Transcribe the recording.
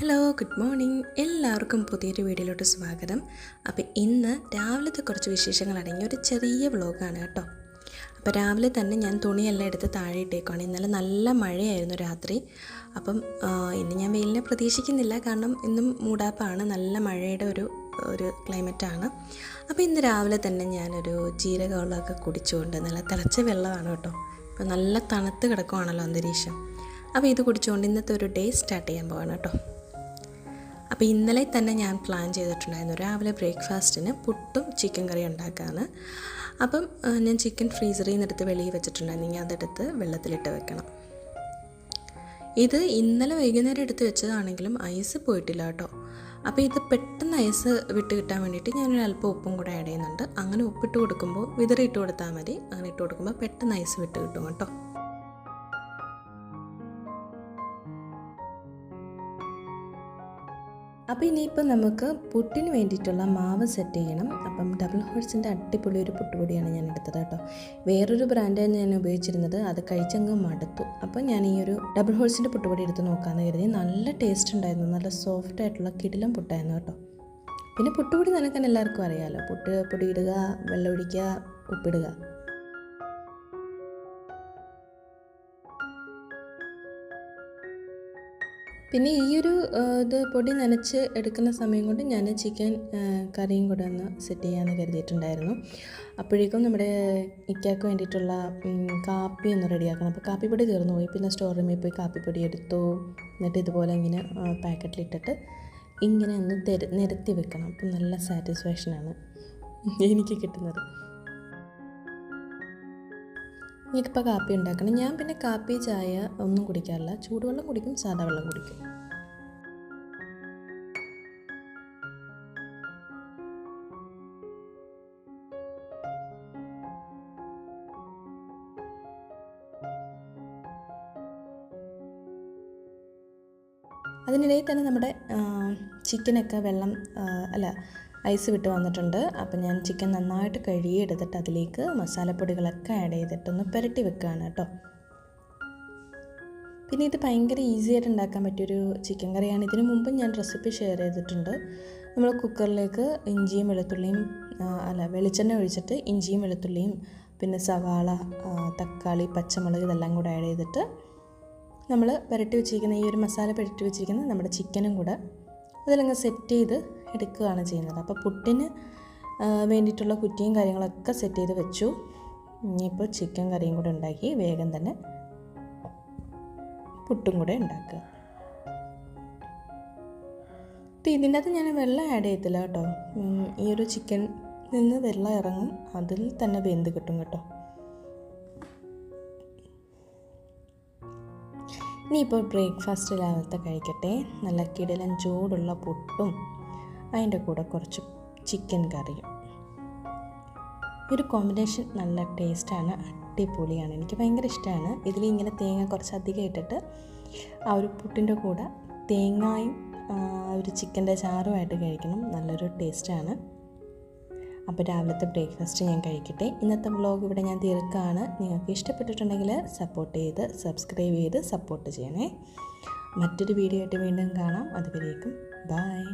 Hello good morning എല്ലാവർക്കും പുതിയൊരു വീഡിയോയിലോട്ട് സ്വാഗതം. അപ്പോൾ ഇന്ന് രാവിലത്തെ കുറച്ച് വിശേഷങ്ങൾ അടങ്ങിയ ഒരു ചെറിയ വ്ളോഗാണ് കേട്ടോ. അപ്പോൾ രാവിലെ തന്നെ ഞാൻ തുണിയെല്ലാം എടുത്ത് താഴെ ഇട്ടേക്കുവാണ് ഇന്നലെ നല്ല മഴയായിരുന്നു രാത്രി. അപ്പം ഇന്ന് ഞാൻ വെയിലിനെ പ്രതീക്ഷിക്കുന്നില്ല. കാരണം ഇന്നും മൂടാപ്പാണ്. നല്ല മഴയുടെ ഒരു ഒരു ക്ലൈമറ്റാണ്. അപ്പോൾ ഇന്ന് രാവിലെ തന്നെ ഞാനൊരു ജീരകവെള്ളമൊക്കെ കുടിച്ചുകൊണ്ട് നല്ല തിളച്ച വെള്ളമാണ് കേട്ടോ. അപ്പോൾ നല്ല തണുത്ത് കിടക്കുവാണല്ലോ അന്തരീക്ഷം. അപ്പോൾ ഇത് കുടിച്ചുകൊണ്ട് ഇന്നത്തെ ഒരു ഡേ സ്റ്റാർട്ട് ചെയ്യാൻ പോവാണ് കേട്ടോ. അപ്പോൾ ഇന്നലെ തന്നെ ഞാൻ പ്ലാൻ ചെയ്തിട്ടുണ്ടായിരുന്നു. രാവിലെ ബ്രേക്ക്ഫാസ്റ്റിന് പുട്ടും ചിക്കൻ കറി ഉണ്ടാക്കാമെന്ന് അപ്പം ഞാൻ ചിക്കൻ ഫ്രീസറിൽ നിന്ന് എടുത്ത് വെളിയിൽ വെച്ചിട്ടുണ്ടായിരുന്നെങ്കിൽ അതെടുത്ത് വെള്ളത്തിലിട്ട് വെക്കണം. ഇത് ഇന്നലെ വൈകുന്നേരം എടുത്ത് വെച്ചതാണെങ്കിലും ഐസ് പോയിട്ടില്ല കേട്ടോ. അപ്പോൾ ഇത് പെട്ടെന്ന് ഐസ് വിട്ട് കിട്ടാൻ വേണ്ടിയിട്ട് ഞാനൊരു അല്പം ഉപ്പും കൂടെ ആഡ് ചെയ്യുന്നുണ്ട്. അങ്ങനെ ഉപ്പിട്ട് കൊടുക്കുമ്പോൾ വിതറി ഇട്ട് കൊടുത്താൽ മതി. അങ്ങനെ ഇട്ട് കൊടുക്കുമ്പോൾ പെട്ടെന്ന് ഐസ് വിട്ട് കിട്ടും കേട്ടോ. അപ്പോൾ ഇനിയിപ്പോൾ നമുക്ക് പുട്ടിന് വേണ്ടിയിട്ടുള്ള മാവ് സെറ്റ് ചെയ്യണം. അപ്പം ഡബിൾ ഹോഴ്സിന്റെ അടിപൊളി ഒരു പുട്ടുപൊടിയാണ് ഞാൻ എടുത്തത് കേട്ടോ. വേറൊരു ബ്രാൻഡാണ് ഞാൻ ഉപയോഗിച്ചിരുന്നത്. അത് കഴിച്ചങ്ങ് മടുത്തു. അപ്പോൾ ഞാൻ ഈ ഒരു ഡബിൾ ഹോഴ്സിന്റെ പുട്ടുപൊടി എടുത്ത് നോക്കാമെന്ന് കരുതി. നല്ല ടേസ്റ്റ് ഉണ്ടായിരുന്നു. നല്ല സോഫ്റ്റ് ആയിട്ടുള്ള കിടിലം പുട്ടായിരുന്നു കേട്ടോ. പിന്നെ പുട്ടുപൊടി നനക്കാൻ എല്ലാവർക്കും അറിയാമല്ലോ പുട്ട് പൊടി ഇടുക വെള്ളം ഒഴിക്കുക ഉപ്പിടുക. പിന്നെ ഈ ഒരു ഇത് പൊടി നനച്ച് എടുക്കുന്ന സമയം കൊണ്ട് ഞാൻ ചിക്കൻ കറിയും കൂടെ ഒന്ന് സെറ്റ് ചെയ്യാമെന്ന് കരുതിയിട്ടുണ്ടായിരുന്നു. അപ്പോഴേക്കും നമ്മുടെ ഇക്കാക്ക് വേണ്ടിയിട്ടുള്ള കാപ്പി ഒന്ന് റെഡിയാക്കണം. അപ്പോൾ കാപ്പിപ്പൊടി തീർന്നു പോയി. പിന്നെ സ്റ്റോർ റൂമിൽ പോയി കാപ്പിപ്പൊടി എടുത്തു. എന്നിട്ട് ഇതുപോലെ ഇങ്ങനെ പാക്കറ്റിലിട്ടിട്ട് ഇങ്ങനെ ഒന്ന് നിരത്തി വെക്കണം. അപ്പം നല്ല സാറ്റിസ്ഫാക്ഷനാണ് എനിക്ക് കിട്ടുന്നത്. എനിക്കിപ്പോൾ കാപ്പി ഉണ്ടാക്കണം. ഞാൻ പിന്നെ കാപ്പി ചായ ഒന്നും കുടിക്കാറില്ല. ചൂടുവെള്ളം കുടിക്കും സാധാ വെള്ളം കുടിക്കും. അതിനിടയിൽ തന്നെ നമ്മുടെ ചിക്കനൊക്കെ വെള്ളം അല്ല ഐസ് വിട്ട് വന്നിട്ടുണ്ട്. അപ്പോൾ ഞാൻ ചിക്കൻ നന്നായിട്ട് കഴുകി എടുത്തിട്ട് അതിലേക്ക് മസാലപ്പൊടികളൊക്കെ ആഡ് ചെയ്തിട്ടൊന്ന് പുരട്ടി വെക്കുകയാണ് കേട്ടോ. പിന്നെ ഇത് ഭയങ്കര ഈസി ആയിട്ട് ഉണ്ടാക്കാൻ പറ്റിയൊരു ചിക്കൻ കറിയാണ്. ഇതിനു മുമ്പ് ഞാൻ റെസിപ്പി ഷെയർ ചെയ്തിട്ടുണ്ട്. നമ്മൾ കുക്കറിലേക്ക് ഇഞ്ചിയും വെളുത്തുള്ളിയും അല്ല വെളിച്ചെണ്ണ ഒഴിച്ചിട്ട് ഇഞ്ചിയും വെളുത്തുള്ളിയും പിന്നെ സവാള തക്കാളി പച്ചമുളക് ഇതെല്ലാം കൂടെ ആഡ് ചെയ്തിട്ട് നമ്മൾ പുരട്ടി വെച്ചിരിക്കുന്ന ഈ ഒരു മസാല പുരട്ടി വെച്ചിരിക്കുന്ന നമ്മുടെ ചിക്കനും കൂടെ അതിലങ്ങ് സെറ്റ് ചെയ്ത് എടുക്കുകയാണ് ചെയ്യുന്നത്. അപ്പോൾ പുട്ടിന് വേണ്ടിയിട്ടുള്ള കുറ്റിയും കാര്യങ്ങളൊക്കെ സെറ്റ് ചെയ്ത് വെച്ചു. ഇനിയിപ്പോൾ ചിക്കൻ കറിയും കൂടെ ഉണ്ടാക്കി വേഗം തന്നെ പുട്ടും കൂടെ ഉണ്ടാക്കുക. അപ്പോൾ ഇതിന്റെ അകത്ത് ഞാൻ വെള്ളം ആഡ് ചെയ്യത്തില്ല കേട്ടോ. ഈ ഒരു ചിക്കൻ നിന്ന് വെള്ളം ഇറങ്ങും അതിൽ തന്നെ വെന്ത് കിട്ടും കേട്ടോ. ഇനിയിപ്പോൾ ബ്രേക്ക്ഫാസ്റ്റ് രാവിലത്തെ കഴിക്കട്ടെ. നല്ല കിടലൻ ചൂടുള്ള പുട്ടും അതിന്റെ കൂടെ കുറച്ച് ചിക്കൻ കറിയും. ഒരു കോമ്പിനേഷൻ നല്ല ടേസ്റ്റാണ് അടിപൊളിയാണ്. എനിക്ക് ഭയങ്കര ഇഷ്ടമാണ് ഇതിൽ ഇങ്ങനെ തേങ്ങ കുറച്ച് അധികം ഇട്ടിട്ട് ആ ഒരു പുട്ടിന്റെ കൂടെ തേങ്ങായും ഒരു ചിക്കന്റെ ചാറുമായിട്ട് കഴിക്കണം. നല്ലൊരു ടേസ്റ്റാണ്. അപ്പോൾ രാവിലത്തെ ബ്രേക്ക്ഫാസ്റ്റ് ഞാൻ കഴിക്കട്ടെ. ഇന്നത്തെ വ്ളോഗ് ഇവിടെ ഞാൻ തീർക്കുകയാണ് നിങ്ങൾക്ക് ഇഷ്ടപ്പെട്ടിട്ടുണ്ടെങ്കിൽ സപ്പോർട്ട് ചെയ്ത് സബ്സ്ക്രൈബ് ചെയ്ത് സപ്പോർട്ട് ചെയ്യണേ. മറ്റൊരു വീഡിയോ ആയിട്ട് വീണ്ടും കാണാം. അതുവരേക്കും ബായ്